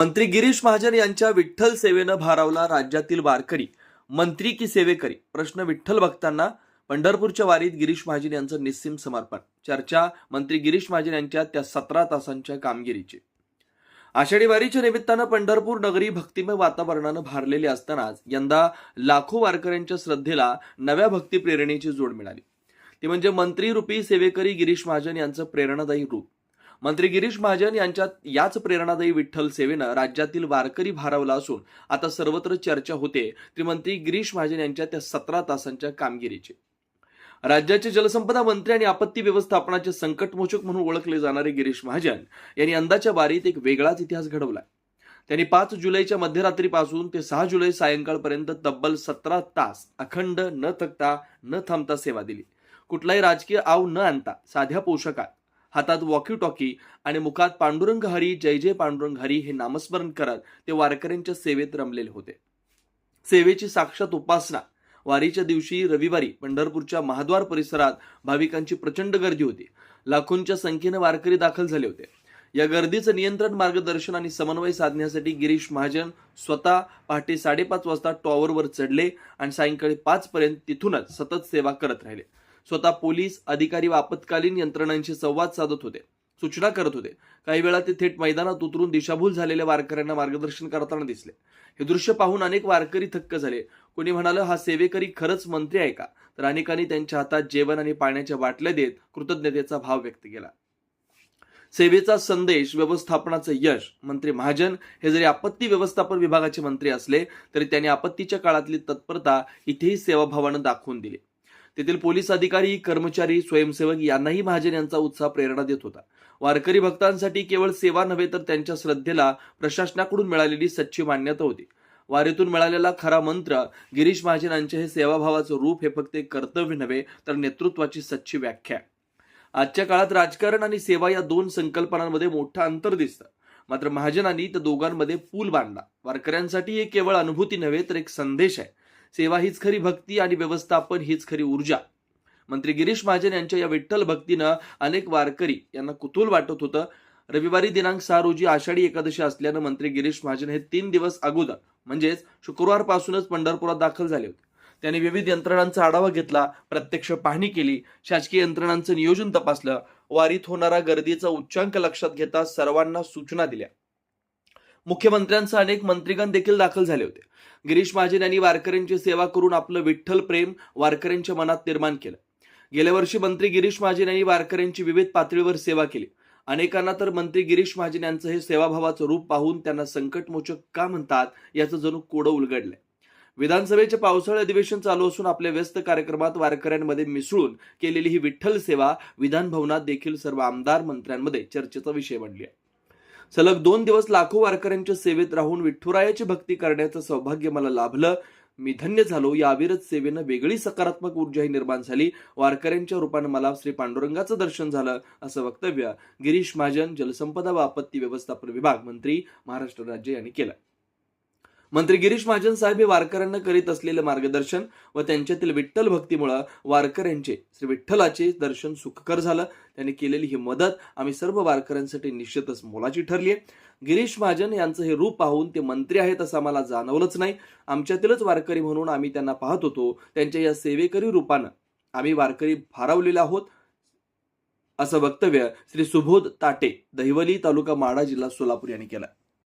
मंत्री गिरीश महाजन यांच्या विठ्ठल सेवेनं भारावला राज्यातील वारकरी. मंत्री की सेवेकरी? प्रश्न विठ्ठल भक्तांना. पंढरपूरच्या वारीत गिरीश महाजन यांचं निस्सिम समर्पण. चर्चा मंत्री गिरीश महाजन यांच्या त्या सतरा तासांच्या कामगिरीची. आषाढी वारीच्या निमित्तानं पंढरपूर नगरी भक्तिमय वातावरणानं भारलेली असतानाच यंदा लाखो वारकऱ्यांच्या श्रद्धेला नव्या भक्ती प्रेरणेची जोड मिळाली. ती म्हणजे मंत्री रूपी सेवेकरी गिरीश महाजन यांचं प्रेरणादायी रूप. मंत्री गिरीश महाजन यांच्या याच प्रेरणादायी विठ्ठल सेवेनं राज्यातील वारकरी भारावला असून आता सर्वत्र चर्चा होते ती मंत्री गिरीश महाजन यांच्या त्या सतरा तासांच्या कामगिरीची. राज्याचे जलसंपदा मंत्री आणि आपत्ती व्यवस्थापनाचे संकटमोचक म्हणून ओळखले जाणारे गिरीश महाजन यांनी अंदाच्या बारीत एक वेगळाच इतिहास घडवला त्यांनी पाच जुलैच्या मध्यरात्रीपासून ते सहा जुलै सायंकाळपर्यंत तब्बल सतरा तास अखंड न थकता न थांबता सेवा दिली. कुठलाही राजकीय आव न आणता साध्या पोषकात हातात वॉकी टॉकी आणि मुखात पांडुरंग हरी जय जय पांडुरंग हरी हे नामस्मरण करत ते वारकऱ्यांच्या सेवेत रमलेले होते. सेवेची साक्षात उपासना. वारीच्या दिवशी रविवारी पंढरपूरच्या महाद्वार परिसरात भाविकांची प्रचंड गर्दी होती. लाखोंच्या संख्येने वारकरी दाखल झाले होते. या गर्दीचं नियंत्रण मार्गदर्शन आणि समन्वय साधण्यासाठी गिरीश महाजन स्वतः पहाटे साडेपाच वाजता टॉवरवर चढले आणि सायंकाळी पाच पर्यंत तिथूनच सतत सेवा करत राहिले. स्वतः पोलीस अधिकारी व आपत्कालीन यंत्रणांशी संवाद साधत होते. सूचना करत होते. काही वेळा ते थेट मैदानात उतरून दिशाभूल झालेल्या वारकऱ्यांना मार्गदर्शन करताना दिसले. हे दृश्य पाहून अनेक वारकरी थक्क झाले. कोणी म्हणालं हा सेवेकरी खरंच मंत्री आहे का? तर अनेकांनी त्यांच्या हातात जेवण आणि पाण्याच्या बाटल्या देत कृतज्ञतेचा भाव व्यक्त केला. सेवेचा संदेश व्यवस्थापनाचं यश मंत्री महाजन हे जरी आपत्ती व्यवस्थापन विभागाचे मंत्री असले तरी त्यांनी आपत्तीच्या काळातली तत्परता इथेही सेवाभावानं दाखवून दिली. तेथील पोलीस अधिकारी कर्मचारी स्वयंसेवक यांनाही महाजन यांचा उत्साह प्रेरणा देत होता. वारकरी भक्तांसाठी केवळ सेवा नव्हे तर त्यांच्या श्रद्धेला प्रशासनाकडून मिळालेली सच्ची मान्यता होती. वारीतून मिळालेला खरा मंत्र गिरीश महाजन यांचे हे सेवाभावाचं रूप हे फक्त एक कर्तव्य नव्हे तर नेतृत्वाची सच्ची व्याख्या. आहे. आजच्या काळात राजकारण आणि सेवा या दोन संकल्पनांमध्ये मोठं अंतर दिसतं. मात्र महाजनांनी त्या दोघांमध्ये पूल बांधला. वारकऱ्यांसाठी हे केवळ अनुभूती नव्हे तर एक संदेश आहे. सेवा हीच खरी भक्ती आणि व्यवस्थापन हीच खरी ऊर्जा. मंत्री गिरीश महाजन यांच्या या विठ्ठल भक्तीनं अनेक वारकरी यांना कुतूल वाटत होतं. रविवारी दिनांक सहा रोजी आषाढी एकादशी असल्यानं मंत्री गिरीश महाजन हे तीन दिवस अगोदर म्हणजेच शुक्रवारपासूनच पंढरपुरात दाखल झाले होते. त्यांनी विविध यंत्रणांचा आढावा घेतला प्रत्यक्ष पाहणी केली शासकीय यंत्रणांचं नियोजन तपासलं वारीत होणारा गर्दीचा उच्चांक लक्षात घेता सर्वांना सूचना दिल्या. मुख्यमंत्र्यांसह अनेक मंत्रीगण देखील दाखल झाले होते. गिरीश महाजन यांनी वारकऱ्यांची सेवा करून आपलं विठ्ठल प्रेम वारकऱ्यांच्या मनात निर्माण केलं. गेल्या वर्षी मंत्री गिरीश महाजन यांनी वारकऱ्यांची विविध पातळीवर सेवा केली. अनेकांना तर मंत्री गिरीश महाजन यांचं हे सेवाभावाचं रूप पाहून त्यांना संकटमोचक का म्हणतात याचं जणू कोडं उलगडलंय. विधानसभेचे पावसाळी अधिवेशन चालू असून आपल्या व्यस्त कार्यक्रमात वारकऱ्यांमध्ये मिसळून केलेली ही विठ्ठल सेवा विधान भवनात देखील सर्व आमदार मंत्र्यांमध्ये चर्चेचा विषय बनली आहे. सलग दोन दिवस लाखो वारकऱ्यांच्या सेवेत राहून विठ्ठुरायाची भक्ती करण्याचं सौभाग्य मला लाभलं. मी धन्य झालो. या अविरत सेवेनं वेगळी सकारात्मक ऊर्जाही निर्माण झाली. वारकऱ्यांच्या रूपानं मला श्री पांडुरंगाचं दर्शन झालं असं वक्तव्य गिरीश महाजन जलसंपदा व आपत्ती व्यवस्थापन विभाग मंत्री महाराष्ट्र राज्य यांनी केलं. मंत्री गिरीश महाजन साहेब हे वारकऱ्यांना करीत असलेलं मार्गदर्शन व त्यांच्यातील विठ्ठल भक्तीमुळं वारकऱ्यांचे श्री विठ्ठलाचे दर्शन सुखकर झालं. त्यांनी केलेली ही मदत आम्ही सर्व वारकऱ्यांसाठी निश्चितच मोलाची ठरली आहे गिरीश महाजन यांचं हे रूप पाहून ते मंत्री आहेत असं आम्हाला जाणवलंच नाही. आमच्यातीलच वारकरी म्हणून आम्ही त्यांना पाहत होतो. त्यांच्या या सेवेकरी रूपानं आम्ही वारकरी भारावलेले आहोत असं वक्तव्य श्री सुबोध ताटे दहिवली तालुका माडा जिल्हा सोलापूर यांनी केलं.